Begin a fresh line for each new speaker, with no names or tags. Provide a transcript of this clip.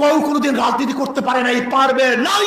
কেউ কোনোদিন রাজনীতি করতে পারে নাই পারবে নাই।